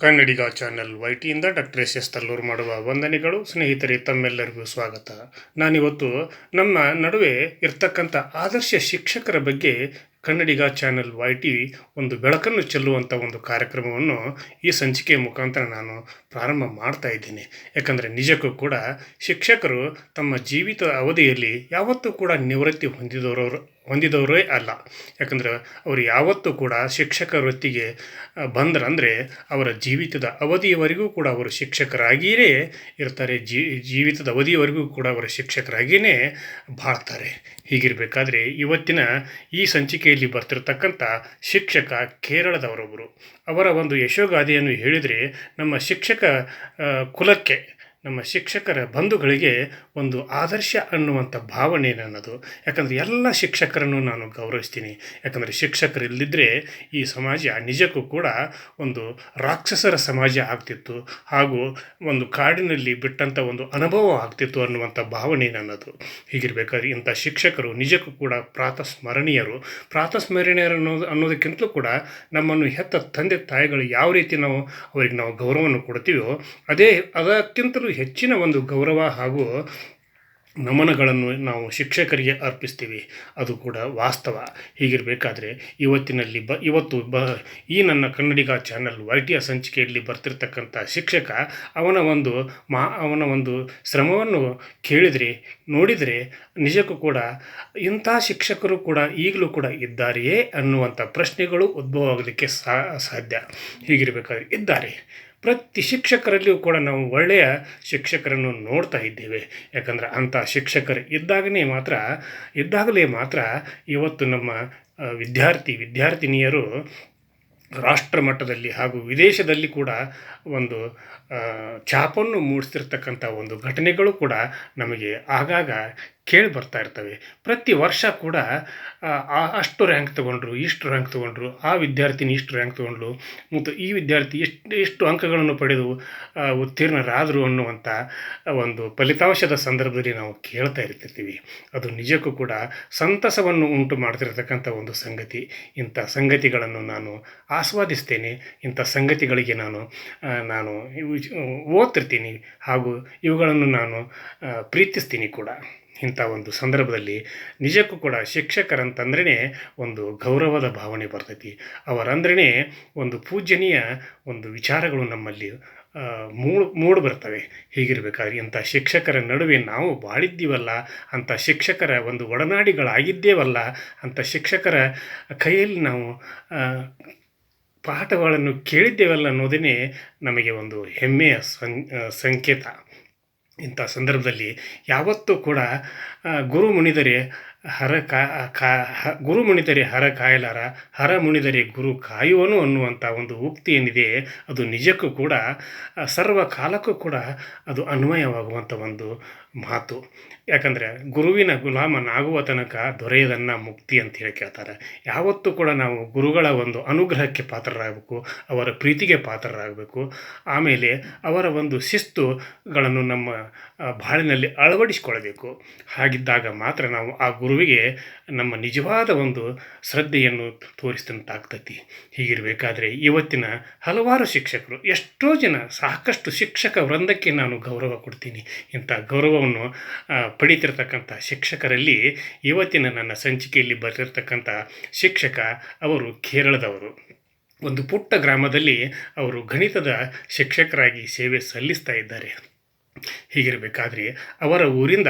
ಕನ್ನಡಿಗ channel ವೈಟಿಯಿಂದ doctor S S Tallur ಮಾಡುವ ವಂದನೆಗಳು, ಸ್ನೇಹಿತರೆ, ತಮ್ಮೆಲ್ಲರಿಗೂ ಸ್ವಾಗತ. ನಾನಿವತ್ತು ನಮ್ಮ ನಡುವೆ ಇರ್ತಕ್ಕಂಥ ಆದರ್ಶ ಶಿಕ್ಷಕರ ಬಗ್ಗೆ ಕನ್ನಡಿಗ ಚಾನೆಲ್ ವೈ ಟಿ ಒಂದು ಬೆಳಕನ್ನು ಚೆಲ್ಲುವಂಥ ಒಂದು ಕಾರ್ಯಕ್ರಮವನ್ನು ಈ ಸಂಚಿಕೆಯ ಮುಖಾಂತರ ನಾನು ಪ್ರಾರಂಭ ಮಾಡ್ತಾ ಇದ್ದೀನಿ. ಯಾಕಂದರೆ ನಿಜಕ್ಕೂ ಕೂಡ ಶಿಕ್ಷಕರು ತಮ್ಮ ಜೀವಿತ ಅವಧಿಯಲ್ಲಿ ಯಾವತ್ತೂ ಕೂಡ ನಿವೃತ್ತಿ ಹೊಂದಿದವರು ಹೊಂದಿದವರೇ ಅಲ್ಲ. ಯಾಕಂದ್ರೆ ಅವರು ಯಾವತ್ತೂ ಕೂಡ ಶಿಕ್ಷಕ ವೃತ್ತಿಗೆ ಬಂದ್ರಂದರೆ ಅವರ ಜೀವಿತದ ಅವಧಿಯವರೆಗೂ ಕೂಡ ಅವರು ಶಿಕ್ಷಕರಾಗಿಯೇ ಇರ್ತಾರೆ. ಜೀವಿತದ ಅವಧಿಯವರೆಗೂ ಕೂಡ ಅವರು ಶಿಕ್ಷಕರಾಗಿಯೇ ಬಾಳ್ತಾರೆ. ಹೀಗಿರಬೇಕಾದ್ರೆ ಇವತ್ತಿನ ಈ ಸಂಚಿಕೆಯಲ್ಲಿ ಬರ್ತಿರತಕ್ಕಂಥ ಶಿಕ್ಷಕ ಕೇರಳದವರೊಬ್ಬರು ಅವರ ಒಂದು ಯಶೋಗಾದೆಯನ್ನು ಹೇಳಿದರೆ ನಮ್ಮ ಶಿಕ್ಷಕ ಕುಲಕ್ಕೆ ನಮ್ಮ ಶಿಕ್ಷಕರ ಬಂಧುಗಳಿಗೆ ಒಂದು ಆದರ್ಶ ಅನ್ನುವಂಥ ಭಾವನೆ ನನ್ನದು ಯಾಕಂದರೆ ಎಲ್ಲ ಶಿಕ್ಷಕರನ್ನು ನಾನು ಗೌರವಿಸ್ತೀನಿ. ಯಾಕಂದರೆ ಶಿಕ್ಷಕರು ಇಲ್ಲದಿದ್ದರೆ ಈ ಸಮಾಜ ನಿಜಕ್ಕೂ ಕೂಡ ಒಂದು ರಾಕ್ಷಸರ ಸಮಾಜ ಆಗ್ತಿತ್ತು. ಹಾಗೂ ಒಂದು ಕಾಡಿನಲ್ಲಿ ಬಿಟ್ಟಂಥ ಒಂದು ಅನುಭವ ಆಗ್ತಿತ್ತು ಅನ್ನುವಂಥ ಭಾವನೆ ನನ್ನದು. ಹೀಗಿರಬೇಕಾದ್ರೆ ಇಂಥ ಶಿಕ್ಷಕರು ನಿಜಕ್ಕೂ ಕೂಡ ಪ್ರಾತಸ್ಮರಣೀಯರು. ಪ್ರಾತಸ್ಮರಣೀಯರು ಅನ್ನೋದು, ಅನ್ನೋದಕ್ಕಿಂತಲೂ ಕೂಡ ನಮ್ಮನ್ನು ಹೆತ್ತ ತಂದೆ ತಾಯಿಗಳು ಯಾವ ರೀತಿ ನಾವು ಅವರಿಗೆ ನಾವು ಗೌರವವನ್ನು ಕೊಡ್ತೀವೋ, ಅದೇ, ಅದಕ್ಕಿಂತಲೂ ಹೆಚ್ಚಿನ ಒಂದು ಗೌರವ ಹಾಗೂ ನಮನಗಳನ್ನು ನಾವು ಶಿಕ್ಷಕರಿಗೆ ಅರ್ಪಿಸ್ತೀವಿ. ಅದು ಕೂಡ ವಾಸ್ತವ. ಹೀಗಿರಬೇಕಾದ್ರೆ ಇವತ್ತಿನಲ್ಲಿ ಬ, ಇವತ್ತು ಬ, ಈ ನನ್ನ ಕನ್ನಡಿಗ ಚಾನಲ್ ವೈಟಿಯ ಸಂಚಿಕೆಯಲ್ಲಿ ಬರ್ತಿರ್ತಕ್ಕಂಥ ಶಿಕ್ಷಕ, ಅವನ ಒಂದು ಮಾ, ಅವನ ಒಂದು ಶ್ರಮವನ್ನು ಕೇಳಿದರೆ, ನೋಡಿದರೆ ನಿಜಕ್ಕೂ ಕೂಡ ಇಂಥ ಶಿಕ್ಷಕರು ಕೂಡ ಈಗಲೂ ಕೂಡ ಇದ್ದಾರೆಯೇ ಅನ್ನುವಂಥ ಪ್ರಶ್ನೆಗಳು ಉದ್ಭವ ಆಗಲಿಕ್ಕೆ ಸಾಧ್ಯ. ಹೀಗಿರಬೇಕಾದ್ರೆ ಇದ್ದಾರೆ. ಪ್ರತಿ ಶಿಕ್ಷಕರಲ್ಲಿಯೂ ಕೂಡ ನಾವು ಒಳ್ಳೆಯ ಶಿಕ್ಷಕರನ್ನು ನೋಡ್ತಾ ಇದ್ದೇವೆ. ಯಾಕಂದರೆ ಅಂಥ ಶಿಕ್ಷಕರು ಇದ್ದಾಗಲೇ ಮಾತ್ರ ಇದ್ದಾಗಲೇ ಮಾತ್ರ ಇವತ್ತು ನಮ್ಮ ವಿದ್ಯಾರ್ಥಿ, ವಿದ್ಯಾರ್ಥಿನಿಯರು ರಾಷ್ಟ್ರ ಮಟ್ಟದಲ್ಲಿ ಹಾಗೂ ವಿದೇಶದಲ್ಲಿ ಕೂಡ ಒಂದು ಛಾಪನ್ನು ಮೂಡಿಸ್ತಿರ್ತಕ್ಕಂಥ ಒಂದು ಘಟನೆಗಳು ಕೂಡ ನಮಗೆ ಆಗಾಗ ಕೇಳಿ ಬರ್ತಾ ಇರ್ತವೆ. ಪ್ರತಿ ವರ್ಷ ಕೂಡ ಅಷ್ಟು ರ್ಯಾಂಕ್ ತೊಗೊಂಡ್ರು, ಇಷ್ಟು ರ್ಯಾಂಕ್ ತೊಗೊಂಡ್ರು, ಆ ವಿದ್ಯಾರ್ಥಿನಿ ಇಷ್ಟು ರ್ಯಾಂಕ್ ತೊಗೊಂಡ್ರು ಮತ್ತು ಈ ವಿದ್ಯಾರ್ಥಿ ಎಷ್ಟು ಎಷ್ಟು ಅಂಕಗಳನ್ನು ಪಡೆದು ಉತ್ತೀರ್ಣರಾದರು ಅನ್ನುವಂಥ ಒಂದು ಫಲಿತಾಂಶದ ಸಂದರ್ಭದಲ್ಲಿ ನಾವು ಕೇಳ್ತಾ ಇರ್ತಿರ್ತೀವಿ. ಅದು ನಿಜಕ್ಕೂ ಕೂಡ ಸಂತಸವನ್ನು ಉಂಟು ಮಾಡ್ತಿರ್ತಕ್ಕಂಥ ಒಂದು ಸಂಗತಿ. ಇಂಥ ಸಂಗತಿಗಳನ್ನು ನಾನು ಆಸ್ವಾದಿಸ್ತೇನೆ. ಇಂಥ ಸಂಗತಿಗಳಿಗೆ ನಾನು ನಾನು ಓದ್ತಿರ್ತೀನಿ. ಹಾಗೂ ಇವುಗಳನ್ನು ನಾನು ಪ್ರೀತಿಸ್ತೀನಿ ಕೂಡ. ಇಂಥ ಒಂದು ಸಂದರ್ಭದಲ್ಲಿ ನಿಜಕ್ಕೂ ಕೂಡ ಶಿಕ್ಷಕರಂತಂದ್ರೇ ಒಂದು ಗೌರವದ ಭಾವನೆ ಬರ್ತೈತಿ. ಅವರಂದ್ರೇ ಒಂದು ಪೂಜ್ಯನೀಯ ಒಂದು ವಿಚಾರಗಳು ನಮ್ಮಲ್ಲಿ ಮೂಡ್ ಮೂಡ್ ಬರ್ತವೆ. ಹೀಗಿರಬೇಕಾದ್ರೆ ಇಂಥ ಶಿಕ್ಷಕರ ನಡುವೆ ನಾವು ಬಾಳಿದ್ದೀವಲ್ಲ, ಅಂಥ ಶಿಕ್ಷಕರ ಒಂದು ಒಡನಾಡಿಗಳಾಗಿದ್ದೇವಲ್ಲ, ಅಂಥ ಶಿಕ್ಷಕರ ಕೈಯಲ್ಲಿ ನಾವು ಪಾಠಗಳನ್ನು ಕೇಳಿದ್ದೇವಲ್ಲ ಅನ್ನೋದೇ ನಮಗೆ ಒಂದು ಹೆಮ್ಮೆಯ ಸಂ ಸಂಕೇತ. ಇಂಥ ಸಂದರ್ಭದಲ್ಲಿ ಯಾವತ್ತೂ ಕೂಡ ಗುರು ಮುನಿದರೆ ಹರ ಕಾ ಗುರು ಮುನಿದರೆ ಹರ ಕಾಯಲಾರ, ಹರ ಮುನಿದರೆ ಗುರು ಕಾಯುವನು ಅನ್ನುವಂಥ ಒಂದು ಉಕ್ತಿ ಏನಿದೆ, ಅದು ನಿಜಕ್ಕೂ ಕೂಡ ಸರ್ವ ಕಾಲಕ್ಕೂ ಕೂಡ ಅದು ಅನ್ವಯವಾಗುವಂಥ ಒಂದು ಮಾತು. ಯಾಕಂದರೆ ಗುರುವಿನ ಗುಲಾಮನಾಗುವ ತನಕ ದೊರೆಯದನ್ನ ಮುಕ್ತಿ ಅಂತ ಹೇಳಿ ಕೇಳ್ತಾರೆ. ಯಾವತ್ತೂ ಕೂಡ ನಾವು ಗುರುಗಳ ಒಂದು ಅನುಗ್ರಹಕ್ಕೆ ಪಾತ್ರರಾಗಬೇಕು, ಅವರ ಪ್ರೀತಿಗೆ ಪಾತ್ರರಾಗಬೇಕು. ಆಮೇಲೆ ಅವರ ಒಂದು ಶಿಸ್ತುಗಳನ್ನು ನಮ್ಮ ಬಾಳಿನಲ್ಲಿ ಅಳವಡಿಸಿಕೊಳ್ಳಬೇಕು. ಹಾಗಿದ್ದಾಗ ಮಾತ್ರ ನಾವು ಆ ಗುರುವಿಗೆ ನಮ್ಮ ನಿಜವಾದ ಒಂದು ಶ್ರದ್ಧೆಯನ್ನು ತೋರಿಸಿದಂತಾಗ್ತತಿ ಹೀಗಿರಬೇಕಾದ್ರೆ ಇವತ್ತಿನ ಹಲವಾರು ಶಿಕ್ಷಕರು, ಎಷ್ಟೋ ಜನ ಸಾಕಷ್ಟು ಶಿಕ್ಷಕ ವೃಂದಕ್ಕೆ ನಾನು ಗೌರವ ಕೊಡ್ತೀನಿ. ಇಂಥ ಗೌರವವನ್ನು ಆ, ಪಡೀತಿರ್ತಕ್ಕಂಥ ಶಿಕ್ಷಕರಲ್ಲಿ ಇವತ್ತಿನ ನನ್ನ ಸಂಚಿಕೆಯಲ್ಲಿ ಬರೆದಿರ್ತಕ್ಕಂಥ ಶಿಕ್ಷಕ ಅವರು ಕೇರಳದವರು. ಒಂದು ಪುಟ್ಟ ಗ್ರಾಮದಲ್ಲಿ ಅವರು ಗಣಿತದ ಶಿಕ್ಷಕರಾಗಿ ಸೇವೆ ಸಲ್ಲಿಸ್ತಾ ಇದ್ದಾರೆ. ಹೀಗಿರಬೇಕಾದ್ರೆ ಅವರ ಊರಿಂದ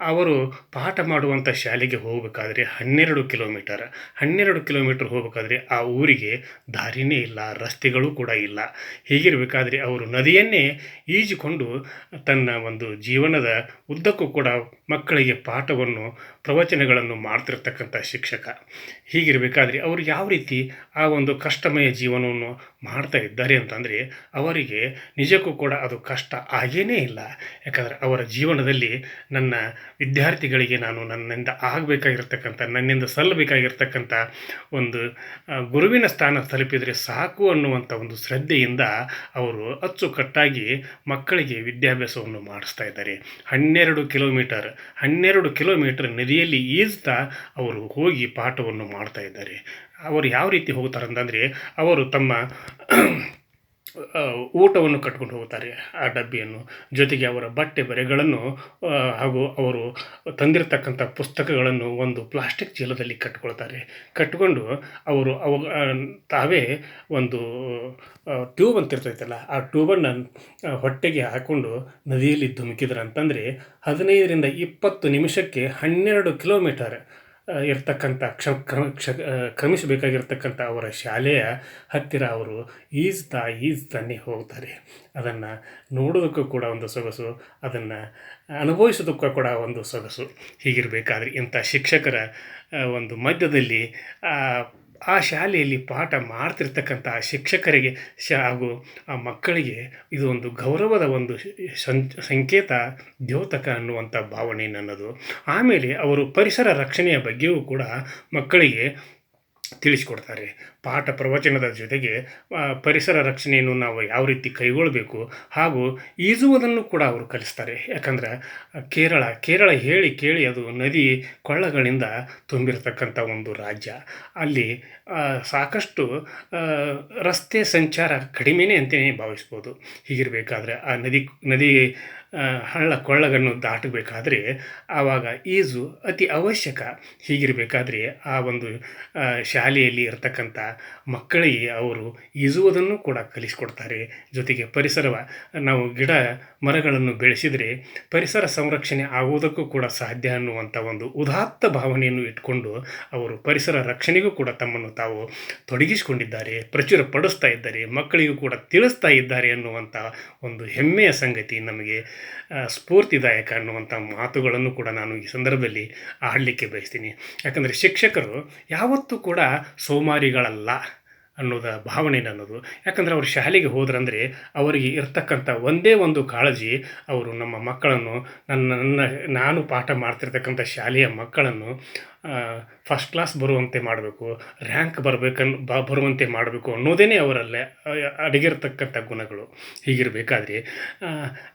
ಅವರು ಪಾಠ ಮಾಡುವಂಥ ಶಾಲೆಗೆ ಹೋಗಬೇಕಾದ್ರೆ ಹನ್ನೆರಡು ಕಿಲೋಮೀಟರ್. ಹನ್ನೆರಡು ಕಿಲೋಮೀಟರ್ ಹೋಗಬೇಕಾದ್ರೆ ಆ ಊರಿಗೆ ದಾರಿನೇ ಇಲ್ಲ, ರಸ್ತೆಗಳು ಕೂಡ ಇಲ್ಲ. ಹೀಗಿರಬೇಕಾದ್ರೆ ಅವರು ನದಿಯನ್ನೇ ಈಜಿಕೊಂಡು ತನ್ನ ಒಂದು ಜೀವನದ ಉದ್ದಕ್ಕೂ ಕೂಡ ಮಕ್ಕಳಿಗೆ ಪಾಠವನ್ನು ಪ್ರವಚನಗಳನ್ನು ಮಾಡ್ತಿರ್ತಕ್ಕಂಥ ಶಿಕ್ಷಕ. ಹೀಗಿರಬೇಕಾದ್ರೆ ಅವರು ಯಾವ ರೀತಿ ಆ ಒಂದು ಕಷ್ಟಮಯ ಜೀವನವನ್ನು ಮಾಡ್ತಾ ಇದ್ದಾರೆ ಅಂತಂದರೆ, ಅವರಿಗೆ ನಿಜಕ್ಕೂ ಕೂಡ ಅದು ಕಷ್ಟ ಆಗೇನೇ ಇಲ್ಲ. ಯಾಕಂದರೆ ಅವರ ಜೀವನದಲ್ಲಿ ನನ್ನ ವಿದ್ಯಾರ್ಥಿಗಳಿಗೆ ನಾನು ನನ್ನಿಂದ ಆಗಬೇಕಾಗಿರ್ತಕ್ಕಂಥ, ನನ್ನಿಂದ ಸಲ್ಲಬೇಕಾಗಿರ್ತಕ್ಕಂಥ ಒಂದು ಗುರುವಿನ ಸ್ಥಾನ ತಲುಪಿದರೆ ಸಾಕು ಅನ್ನುವಂಥ ಒಂದು ಶ್ರದ್ಧೆಯಿಂದ ಅವರು ಅಚ್ಚುಕಟ್ಟಾಗಿ ಮಕ್ಕಳಿಗೆ ವಿದ್ಯಾಭ್ಯಾಸವನ್ನು ಮಾಡಿಸ್ತಾ ಇದ್ದಾರೆ. ಹನ್ನೆರಡು ಕಿಲೋಮೀಟರ್ ಹನ್ನೆರಡು ಕಿಲೋಮೀಟರ್ ನದಿಯಲ್ಲಿ ಈಜ್ತಾ ಅವರು ಹೋಗಿ ಪಾಠವನ್ನು ಮಾಡ್ತಾ ಇದ್ದಾರೆ. ಅವರು ಯಾವ ರೀತಿ ಹೋಗ್ತಾರೆ ಅಂತಂದರೆ ಅವರು ತಮ್ಮ ಊಟವನ್ನು ಕಟ್ಕೊಂಡು ಹೋಗುತ್ತಾರೆ ಆ ಡಬ್ಬಿಯನ್ನು. ಜೊತೆಗೆ ಅವರ ಬಟ್ಟೆ ಬರೆಗಳನ್ನು ಹಾಗೂ ಅವರು ತಂದಿರತಕ್ಕಂಥ ಪುಸ್ತಕಗಳನ್ನು ಒಂದು ಪ್ಲಾಸ್ಟಿಕ್ ಚೀಲದಲ್ಲಿ ಕಟ್ಕೊಳ್ತಾರೆ. ಕಟ್ಟಿಕೊಂಡು ಅವರು ಅವ ತಾವೇ ಒಂದು ಟ್ಯೂಬ್ ಅಂತ ಇರ್ತೈತಲ್ಲ, ಆ ಟ್ಯೂಬನ್ನು ಹೊಟ್ಟೆಗೆ ಹಾಕ್ಕೊಂಡು ನದಿಯಲ್ಲಿ ಧುಮುಕಿದ್ರು ಅಂತಂದರೆ ಹದಿನೈದರಿಂದ ಇಪ್ಪತ್ತು ನಿಮಿಷಕ್ಕೆ ಹನ್ನೆರಡು ಕಿಲೋಮೀಟರ್ ಇರ್ತಕ್ಕಂಥ ಕ್ಷ ಕ್ಷ ಕ್ರಮಿಸಬೇಕಾಗಿರ್ತಕ್ಕಂಥ ಅವರ ಶಾಲೆಯ ಹತ್ತಿರ ಅವರು ಈಜ್ತಾ ಈಜ್ತಾನೆ ಹೋಗ್ತಾರೆ. ಅದನ್ನು ನೋಡೋದಕ್ಕೂ ಕೂಡ ಒಂದು ಸೊಗಸು, ಅದನ್ನು ಅನುಭವಿಸೋದಕ್ಕೂ ಕೂಡ ಒಂದು ಸೊಗಸು ಹೀಗಿರಬೇಕಾದ್ರೆ ಇಂಥ ಶಿಕ್ಷಕರ ಒಂದು ಮಧ್ಯದಲ್ಲಿ ಆ, ಶಾಲೆಯಲ್ಲಿ ಪಾಠ ಮಾಡ್ತಿರ್ತಕ್ಕಂಥ ಶಿಕ್ಷಕರಿಗೆ ಶ ಹಾಗೂ ಆ ಮಕ್ಕಳಿಗೆ ಇದು ಒಂದು ಗೌರವದ ಒಂದು ಸಂಕೇತ ದ್ಯೋತಕ ಅನ್ನುವಂಥ ಭಾವನೆ ನನ್ನದು. ಆಮೇಲೆ ಅವರು ಪರಿಸರ ರಕ್ಷಣೆಯ ಬಗ್ಗೆಯೂ ಕೂಡ ಮಕ್ಕಳಿಗೆ ತಿಳಿಸಿಕೊಡ್ತಾರೆ. ಪಾಠ ಪ್ರವಚನದ ಜೊತೆಗೆ ಪರಿಸರ ರಕ್ಷಣೆಯನ್ನು ನಾವು ಯಾವ ರೀತಿ ಕೈಗೊಳ್ಳಬೇಕು ಹಾಗೂ ಈಜುವುದನ್ನು ಕೂಡ ಅವರು ಕಲಿಸ್ತಾರೆ. ಯಾಕಂದ್ರೆ ಕೇರಳ ಕೇರಳ ಹೇಳಿ ಕೇಳಿ ಅದು ನದಿ ಕೊಳ್ಳಗಳಿಂದ ತುಂಬಿರತಕ್ಕಂಥ ಒಂದು ರಾಜ್ಯ. ಅಲ್ಲಿ ಸಾಕಷ್ಟು ರಸ್ತೆ ಸಂಚಾರ ಕಡಿಮೆನೇ ಅಂತಲೇ ಭಾವಿಸ್ಬೋದು. ಹೀಗಿರಬೇಕಾದ್ರೆ ಆ ನದಿ ನದಿ ಹಳ್ಳ ಕೊಳ್ಳಗಳನ್ನು ದಾಟಬೇಕಾದ್ರೆ ಆವಾಗ ಈಜು ಅತಿ ಅವಶ್ಯಕ. ಹೀಗಿರಬೇಕಾದ್ರೆ ಆ ಒಂದು ಶಾಲೆಯಲ್ಲಿ ಇರತಕ್ಕಂಥ ಮಕ್ಕಳಿಗೆ ಅವರು ಈಜುವುದನ್ನು ಕೂಡ ಕಲಿಸಿಕೊಡ್ತಾರೆ. ಜೊತೆಗೆ ಪರಿಸರವ ನಾವು ಗಿಡ ಮರಗಳನ್ನು ಬೆಳೆಸಿದರೆ ಪರಿಸರ ಸಂರಕ್ಷಣೆ ಆಗುವುದಕ್ಕೂ ಕೂಡ ಸಾಧ್ಯ ಅನ್ನುವಂಥ ಒಂದು ಉದಾತ್ತ ಭಾವನೆಯನ್ನು ಇಟ್ಕೊಂಡು ಅವರು ಪರಿಸರ ರಕ್ಷಣೆಗೂ ಕೂಡ ತಮ್ಮನ್ನು ತಾವು ತೊಡಗಿಸಿಕೊಂಡಿದ್ದಾರೆ. ಪ್ರಚುರ ಪಡಿಸ್ತಾ ಇದ್ದಾರೆ. ಮಕ್ಕಳಿಗೂ ಕೂಡ ತಿಳಿಸ್ತಾ ಇದ್ದಾರೆ ಅನ್ನುವಂಥ ಒಂದು ಹೆಮ್ಮೆಯ ಸಂಗತಿ ನಮಗೆ ಸ್ಫೂರ್ತಿದಾಯಕ ಅನ್ನುವಂಥ ಮಾತುಗಳನ್ನು ಕೂಡ ನಾನು ಈ ಸಂದರ್ಭದಲ್ಲಿ ಆಡಲಿಕ್ಕೆ ಬಯಸ್ತೀನಿ. ಯಾಕಂದರೆ ಶಿಕ್ಷಕರು ಯಾವತ್ತೂ ಕೂಡ ಸೋಮಾರಿಗಳಲ್ಲ ಅನ್ನೋದ ಭಾವನೆ ಅನ್ನೋದು ಯಾಕಂದರೆ ಅವರು ಶಾಲೆಗೆ ಹೋದ್ರಂದರೆ ಅವರಿಗೆ ಇರ್ತಕ್ಕಂಥ ಒಂದೇ ಒಂದು ಕಾಳಜಿ ಅವರು ನಮ್ಮ ಮಕ್ಕಳನ್ನು ನನ್ನ ನನ್ನ, ನಾನು ಪಾಠ ಮಾಡ್ತಿರ್ತಕ್ಕಂಥ ಶಾಲೆಯ ಮಕ್ಕಳನ್ನು ಫಸ್ಟ್ ಕ್ಲಾಸ್ ಬರುವಂತೆ ಮಾಡಬೇಕು ರ್ಯಾಂಕ್ ಬರಬೇಕನ್ ಬ, ಬರುವಂತೆ ಮಾಡಬೇಕು ಅನ್ನೋದೇ ಅವರಲ್ಲೇ ಅಡಗಿರ್ತಕ್ಕಂಥ ಗುಣಗಳು ಹೀಗಿರಬೇಕಾದ್ರೆ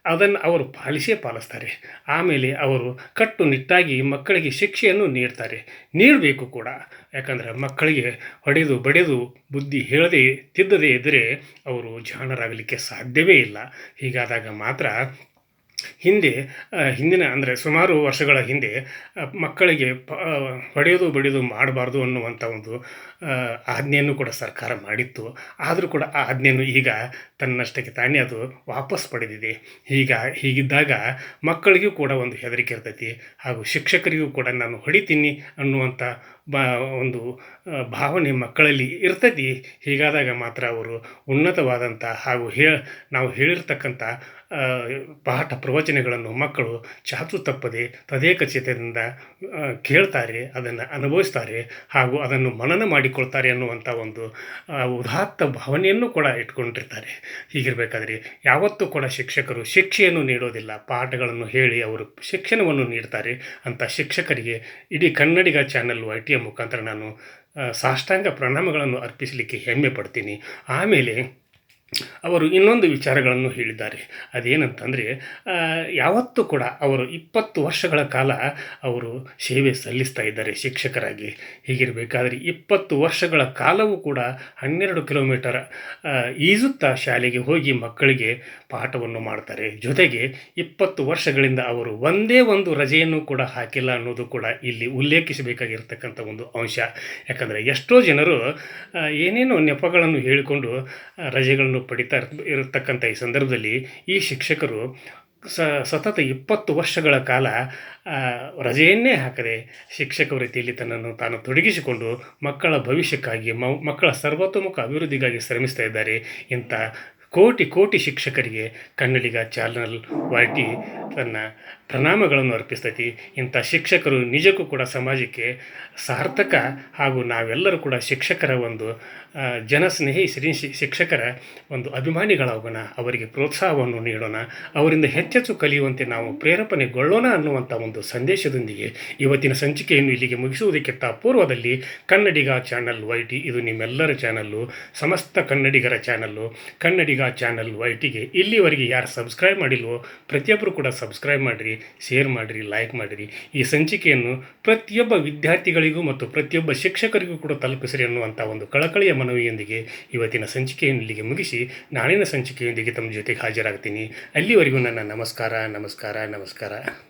ಅದನ್ನು ಅವರು ಪಾಲಿಸೇ ಪಾಲಿಸ್ತಾರೆ. ಆಮೇಲೆ ಅವರು ಕಟ್ಟುನಿಟ್ಟಾಗಿ ಮಕ್ಕಳಿಗೆ ಶಿಕ್ಷೆಯನ್ನು ನೀಡ್ತಾರೆ. ನೀಡಬೇಕು ಕೂಡ. ಯಾಕಂದರೆ ಮಕ್ಕಳಿಗೆ ಹೊಡೆದು ಬಡಿದು ಬುದ್ಧಿ ಹೇಳದೇ ತಿದ್ದದೇ ಇದ್ದರೆ ಅವರು ಜಾಣರಾಗಲಿಕ್ಕೆ ಸಾಧ್ಯವೇ ಇಲ್ಲ. ಹೀಗಾದಾಗ ಮಾತ್ರ ಹಿಂದೆ ಹಿಂದಿನ ಅಂದರೆ ಸುಮಾರು ವರ್ಷಗಳ ಹಿಂದೆ ಮಕ್ಕಳಿಗೆ ಪ ಹೊಡೆಯೋದು ಬಡಿಯೋದು ಮಾಡಬಾರ್ದು ಅನ್ನುವಂಥ ಒಂದು ಆಜ್ಞೆಯನ್ನು ಕೂಡ ಸರ್ಕಾರ ಮಾಡಿತ್ತು. ಆದರೂ ಕೂಡ ಆ ಆಜ್ಞೆಯನ್ನು ಈಗ ತನ್ನಷ್ಟಕ್ಕೆ ತಾನೇ ಅದು ವಾಪಸ್ ಪಡೆದಿದೆ. ಈಗ ಹೀಗಿದ್ದಾಗ ಮಕ್ಕಳಿಗೂ ಕೂಡ ಒಂದು ಹೆದರಿಕೆ ಇರ್ತೈತಿ ಹಾಗೂ ಶಿಕ್ಷಕರಿಗೂ ಕೂಡ ನಾನು ಹೊಡಿತೀನಿ ಅನ್ನುವಂಥ ಬ, ಒಂದು ಭಾವನೆ ಮಕ್ಕಳಲ್ಲಿ ಇರ್ತೈತಿ. ಹೀಗಾದಾಗ ಮಾತ್ರ ಅವರು ಉನ್ನತವಾದಂಥ ಹಾಗೂ ಹೇ ನಾವು ಹೇಳಿರ್ತಕ್ಕಂಥ ಪಾಠ ಪ್ರವಚನಗಳನ್ನು ಮಕ್ಕಳು ಚಾಚು ತಪ್ಪದೆ ತದೇಕಚಿತದಿಂದ ಕೇಳ್ತಾರೆ, ಅದನ್ನು ಅನುಭವಿಸ್ತಾರೆ ಹಾಗೂ ಅದನ್ನು ಮನನ ಮಾಡಿಕೊಳ್ತಾರೆ ಅನ್ನುವಂಥ ಒಂದು ಉದಾತ್ತ ಭಾವನೆಯನ್ನು ಕೂಡ ಇಟ್ಕೊಂಡಿರ್ತಾರೆ. ಹೀಗಿರಬೇಕಾದ್ರೆ ಯಾವತ್ತೂ ಕೂಡ ಶಿಕ್ಷಕರು ಶಿಕ್ಷೆಯನ್ನು ನೀಡೋದಿಲ್ಲ, ಪಾಠಗಳನ್ನು ಹೇಳಿ ಅವರು ಶಿಕ್ಷಣವನ್ನು ನೀಡ್ತಾರೆ ಅಂತ ಶಿಕ್ಷಕರಿಗೆ ಇಡೀ ಕನ್ನಡಿಗ ಚಾನಲ್ ವೈ ಟಿಯ ಮುಖಾಂತರ ನಾನು ಸಾಷ್ಟಾಂಗ ಪ್ರಣಾಮಗಳನ್ನು ಅರ್ಪಿಸಲಿಕ್ಕೆ ಹೆಮ್ಮೆ ಪಡ್ತೀನಿ. ಆಮೇಲೆ ಅವರು ಇನ್ನೊಂದು ವಿಚಾರಗಳನ್ನು ಹೇಳಿದ್ದಾರೆ. ಅದೇನಂತಂದರೆ ಯಾವತ್ತೂ ಕೂಡ ಅವರು ಇಪ್ಪತ್ತು ವರ್ಷಗಳ ಕಾಲ ಅವರು ಸೇವೆ ಸಲ್ಲಿಸ್ತಾ ಇದ್ದಾರೆ ಶಿಕ್ಷಕರಾಗಿ. ಹೀಗಿರಬೇಕಾದ್ರೆ ಇಪ್ಪತ್ತು ವರ್ಷಗಳ ಕಾಲವೂ ಕೂಡ ಹನ್ನೆರಡು ಕಿಲೋಮೀಟರ್ ಈಜುತ್ತಾ ಶಾಲೆಗೆ ಹೋಗಿ ಮಕ್ಕಳಿಗೆ ಪಾಠವನ್ನು ಮಾಡ್ತಾರೆ. ಜೊತೆಗೆ ಇಪ್ಪತ್ತು ವರ್ಷಗಳಿಂದ ಅವರು ಒಂದೇ ಒಂದು ರಜೆಯನ್ನು ಕೂಡ ಹಾಕಿಲ್ಲ ಅನ್ನೋದು ಕೂಡ ಇಲ್ಲಿ ಉಲ್ಲೇಖಿಸಬೇಕಾಗಿರ್ತಕ್ಕಂಥ ಒಂದು ಅಂಶ. ಯಾಕಂದರೆ ಎಷ್ಟೋ ಜನರು ಏನೇನೋ ನೆಪಗಳನ್ನು ಹೇಳಿಕೊಂಡು ಆ, ರಜೆಗಳನ್ನು ಪಡಿತಾ ಇರ್- ಇರತಕ್ಕಂಥ ಈ ಸಂದರ್ಭದಲ್ಲಿ ಈ ಶಿಕ್ಷಕರು ಸ, ಸತತ ಇಪ್ಪತ್ತು ವರ್ಷಗಳ ಕಾಲ ರಜೆಯನ್ನೇ ಹಾಕದೆ ಶಿಕ್ಷಕ ವೃತ್ತಿಯಲ್ಲಿ ತನ್ನನ್ನು ತಾನು ತೊಡಗಿಸಿಕೊಂಡು ಮಕ್ಕಳ ಭವಿಷ್ಯಕ್ಕಾಗಿ ಮಕ್ಕಳ ಸರ್ವತೋಮುಖ ಅಭಿವೃದ್ಧಿಗಾಗಿ ಶ್ರಮಿಸ್ತಾ ಇದ್ದಾರೆ ಇಂಥ ಕೋಟಿ ಕೋಟಿ ಶಿಕ್ಷಕರಿಗೆ ಕನ್ನಡಿಗ ಚಾನಲ್ ವೈ ಟಿ ತನ್ನ ಪ್ರಣಾಮಗಳನ್ನು ಅರ್ಪಿಸ್ತೈತಿ. ಇಂಥ ಶಿಕ್ಷಕರು ನಿಜಕ್ಕೂ ಕೂಡ ಸಮಾಜಕ್ಕೆ ಸಾರ್ಥಕ ಹಾಗೂ ನಾವೆಲ್ಲರೂ ಕೂಡ ಶಿಕ್ಷಕರ ಒಂದು ಜನಸ್ನೇಹಿ ಶ್ರೀ ಶಿಕ್ಷಕರ ಒಂದು ಅಭಿಮಾನಿಗಳಾಗೋಣ, ಅವರಿಗೆ ಪ್ರೋತ್ಸಾಹವನ್ನು ನೀಡೋಣ, ಅವರಿಂದ ಹೆಚ್ಚೆಚ್ಚು ಕಲಿಯುವಂತೆ ನಾವು ಪ್ರೇರೇಪಣೆಗೊಳ್ಳೋಣ ಅನ್ನುವಂಥ ಒಂದು ಸಂದೇಶದೊಂದಿಗೆ ಇವತ್ತಿನ ಸಂಚಿಕೆಯನ್ನು ಇಲ್ಲಿಗೆ ಮುಗಿಸುವುದಕ್ಕಿಂತ ಪೂರ್ವದಲ್ಲಿ ಕನ್ನಡಿಗ ಚಾನಲ್ ವೈ ಟಿ ಇದು ನಿಮ್ಮೆಲ್ಲರ ಚಾನಲ್ಲು, ಸಮಸ್ತ ಕನ್ನಡಿಗರ channel. Kannadiga Kannadiga channel Y ಟಿಗೆ ಇಲ್ಲಿವರೆಗೆ ಯಾರು ಸಬ್ಸ್ಕ್ರೈಬ್ ಮಾಡಿಲ್ವೋ ಪ್ರತಿಯೊಬ್ಬರು ಕೂಡ ಸಬ್ಸ್ಕ್ರೈಬ್ ಮಾಡಿರಿ ಶೇರ್ ಮಾಡಿರಿ ಲೈಕ್ ಮಾಡಿರಿ. ಈ ಸಂಚಿಕೆಯನ್ನು ಪ್ರತಿಯೊಬ್ಬ ವಿದ್ಯಾರ್ಥಿಗಳಿಗೂ ಮತ್ತು ಪ್ರತಿಯೊಬ್ಬ ಶಿಕ್ಷಕರಿಗೂ ಕೂಡ ತಲುಪಿಸಿರಿ ಅನ್ನುವಂಥ ಒಂದು ಕಳಕಳಿಯ ಮನವಿಯೊಂದಿಗೆ ಇವತ್ತಿನ ಸಂಚಿಕೆಯನ್ನು ಇಲ್ಲಿಗೆ ಮುಗಿಸಿ ನಾಳಿನ ಸಂಚಿಕೆಯೊಂದಿಗೆ ತಮ್ಮ ಜೊತೆಗೆ ಹಾಜರಾಗ್ತೀನಿ. ಅಲ್ಲಿವರೆಗೂ ನನ್ನ ನಮಸ್ಕಾರ ನಮಸ್ಕಾರ ನಮಸ್ಕಾರ.